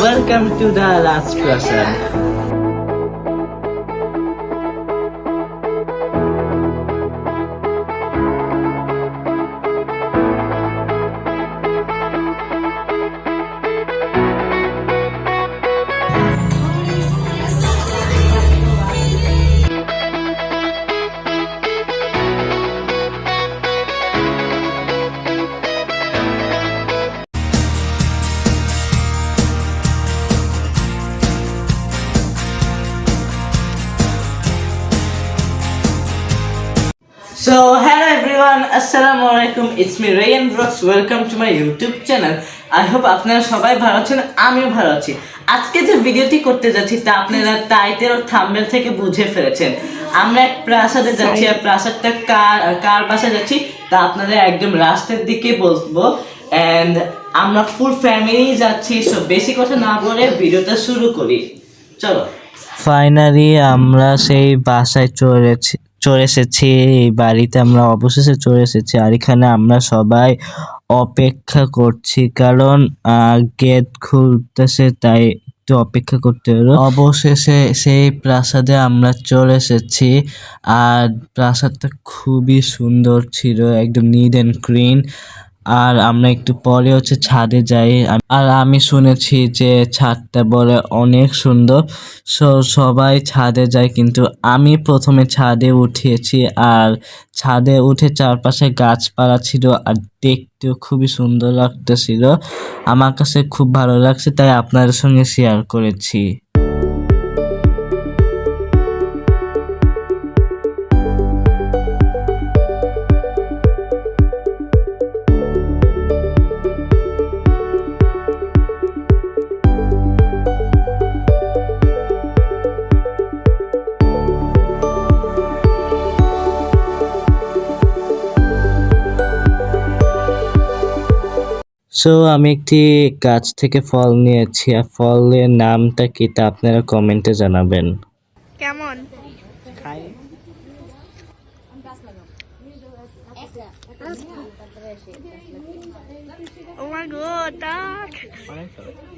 Welcome to the last person. Everyone, Assalamu alaikum. It's me Rayan Brooks. Welcome to my YouTube channel. I hope আপনারা সবাই ভালো আছেন আমিও ভালো আছি আজকে যে ভিডিওটি করতে যাচ্ছি তা আপনারা টাইটেল ও থাম্বনেল থেকে বুঝে ফেলেছেন আমরা এক প্রাসাদে যাচ্ছি আর প্রাসাদটা কার কার বাসায় যাচ্ছি তা আপনাদের একদম রাস্তার দিকে বলব অ্যান্ড আমরা ফুল ফ্যামিলি যাচ্ছি সো বেশি কথা না বলে ভিডিওটা শুরু করি চলো ফাইনালি আমরা সেই বাসায় চলেছি চলে এসেছি বাড়িতে আমরা অবশেষে চলে এসেছি। আর এখানে আমরা সবাই অপেক্ষা করছি, কারণ গেট খুলতেছে, তাই একটু অপেক্ষা করতে হলো অবশেষে সেই প্রাসাদে আমরা চলে এসেছি, আর প্রাসাদটা খুবই সুন্দর ছিল, একদম নিড অ্যান্ড ক্লিন আর আমরা একটু পরে হচ্ছে ছাদে যাই। আর আমি শুনেছি যে ছাদটা বলে অনেক সুন্দর। সো সবাই ছাদে যায়, কিন্তু আমি প্রথমে ছাদে উঠিয়েছি আর ছাদে উঠে চারপাশে গাছপালা ছিল আর দেখতেও খুবই সুন্দর লাগতেছিল। আমার কাছে খুব ভালো লাগছে, তাই আপনাদের সঙ্গে শেয়ার করেছি। সো আমি একটি গাছ থেকে ফল নিয়েছি আর ফলের নামটা কি তা আপনারা কমেন্টে জানাবেন। কেমন? ও মাই গড ডাক মজা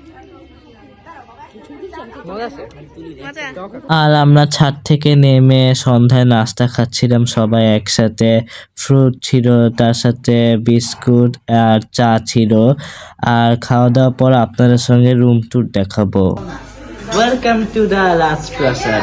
আর আমরা ছাদ থেকে নেমে সন্ধ্যায় নাস্তা খাচ্ছিলাম সবাই একসাথে। ফ্রুট ছিল তার সাথে বিস্কুট আর চা ছিল। আর খাওয়া দাওয়ার পর আপনাদের সঙ্গে রুম ট্যুর দেখাবো। Welcome to the last person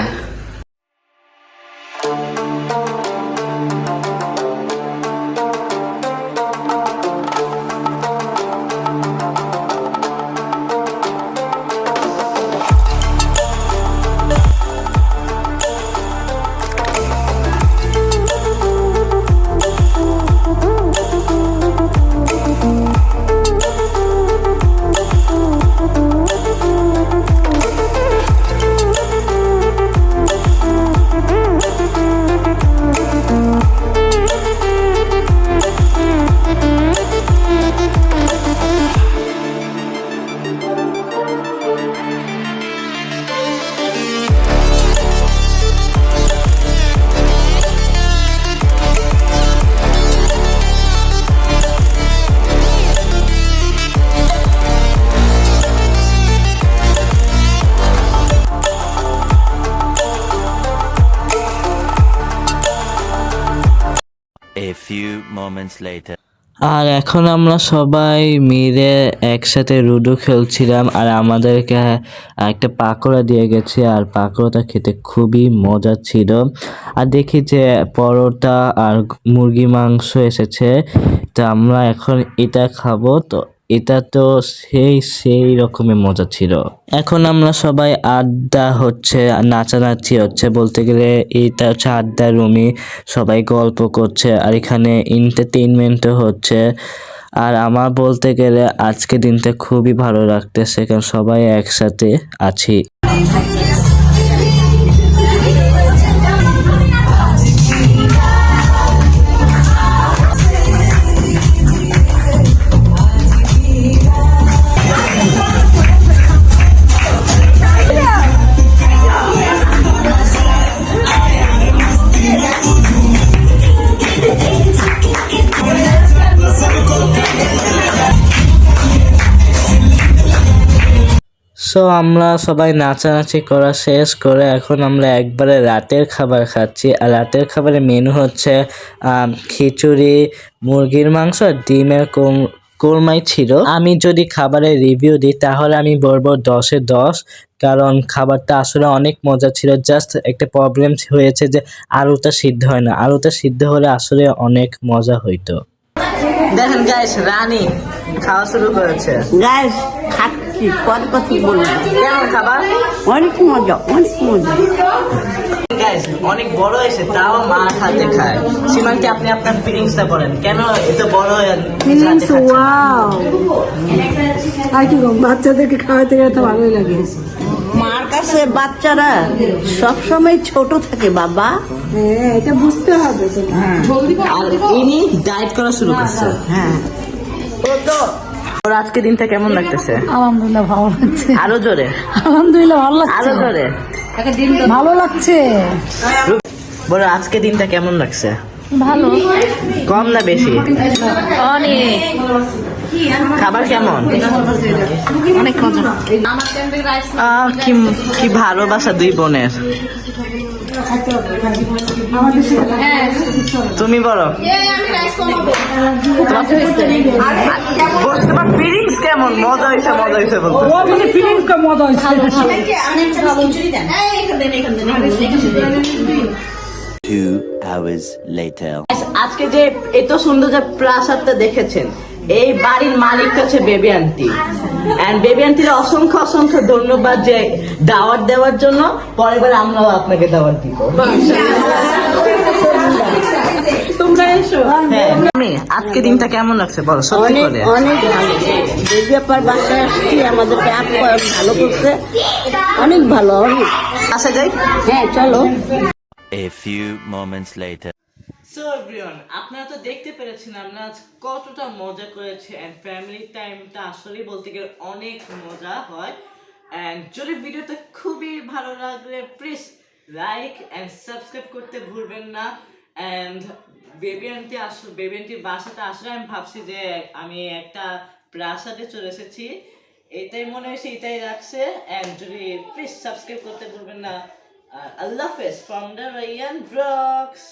A few moments later. আর এখন আমরা সবাই মিলে একসাথে লুডো খেলছিলাম আর আমাদেরকে একটা পাকোড়া দিয়ে গেছে আর পাকোড়াটা খেতে খুবই মজা ছিল। আর দেখি যে পরোটা আর মুরগি মাংস এসেছে। তো আমরা এখন এটা খাব। তো এটা তো সেই সেই রকমের মজা ছিল। এখন আমরা সবাই আড্ডা হচ্ছে, নাচানাচি হচ্ছে। বলতে গেলে এটা হচ্ছে আড্ডা রুমই। সবাই গল্প করছে আর এখানে এন্টারটেনমেন্টও হচ্ছে। আর আমার বলতে গেলে আজকে দিনটা খুবই ভালো লাগতেছে, কারণ সবাই একসাথে আছি। সো আমরা সবাই নাচানাচি করা শেষ করে এখন আমরা একবারে রাতের খাবার খাচ্ছি। আর রাতের খাবারের মেনু হচ্ছে খিচুড়ি মুরগির মাংস আর ডিমের কোম- কোরমাই ছিল। আমি যদি খাবারের রিভিউ দিই তাহলে আমি বলব দশে দশ কারণ খাবারটা আসলে অনেক মজা ছিল। জাস্ট একটা প্রবলেম হয়েছে যে আলুটা সিদ্ধ হয় না। আলুটা সিদ্ধ হলে আসলে অনেক মজা হইতো। দেখেন গাইস রানী খাওয়া শুরু করেছে। গাছ খাচ্ছি পরে কথা বলব? কেমন খাবার? অনেক মজা অনেক মজা। অনেক বড় হয়েছে তাও মার হাতে খায়। আপনি আপনার ফিলিংসটা বলেন? কেন এত বড় হয়ে ফিলিংস ওয়াও আর কি বাচ্চাদেরকে খাওয়াতে গেলে তো ভালোই লাগে। মার কাছে বাচ্চারা সব সময় ছোট থাকে বাবা। হ্যাঁ এটা বুঝতে হবে। আর ইনি ডায়েট করা শুরু করছে। হ্যাঁ। ওর আজকে দিনটা কেমন লাগতেছে? আলহামদুলিল্লাহ ভালো লাগছে। আরও জোরে? আলহামদুলিল্লাহ ভালো লাগছে। আরও জোরে? ভালো লাগছে। বড় আজকে দিনটা কেমন লাগছে? ভালো। কম না বেশি? অনেক। খাবার কেমন? অনেক কি ভালোবাসা দুই বোনের। তুমি বলো। তোমার ফিলিংস কেমন? মজা হয়েছে মজা হয়েছে বলতে। ফিলিংসটা মজা হয়েছে। Two hours later. আজকে যে এত সুন্দর যে প্রাসাদটা দেখেছেন এই বাড়ির মালিক হচ্ছে বেবি আন্টি এন্ড বেবি আন্টির অসংখ্য অসংখ্য ধন্যবাদ যে দাওয়াত দেওয়ার জন্য। পরের বার আমরাও আপনাকে দাওয়াত দিব। তোমরা এসো। হ্যাঁ। আজকে দিনটা কেমন লাগছে বলো? সত্যি অনেক করে অনেক ভালো। যে ব্যাপার বাসায় আসছি আমাদেরকে আপ্যায়ন ভালো করছে। অনেক ভালো অনেক। আসা যাই। হ্যাঁ চলো। A few moments later. So everyone আপনারা তো দেখতে পেরেছেন, আমরা আজ কতটা মজা করেছি অ্যান্ড ফ্যামিলি টাইমটা আসলেই বলতে গেলে অনেক মজা হয়। অ্যান্ড যদি ভিডিওটা খুবই ভালো লাগলে প্লিজ লাইক অ্যান্ড সাবস্ক্রাইব করতে ভুলবেন না। অ্যান্ড বেবি আন্টি আসলে বেবি আন্টির বাসাটা আসলে আমি ভাবছি যে, আমি একটা প্রাসাদে চলে এসেছি। এটাই মনে হয়েছে, এটাই রাখছে অ্যান্ড যদি প্লিজ সাবস্ক্রাইব করতে ভুলবেন না আল্লাহ হাফেজ ফ্রম দ্য রাইয়ান ব্লগস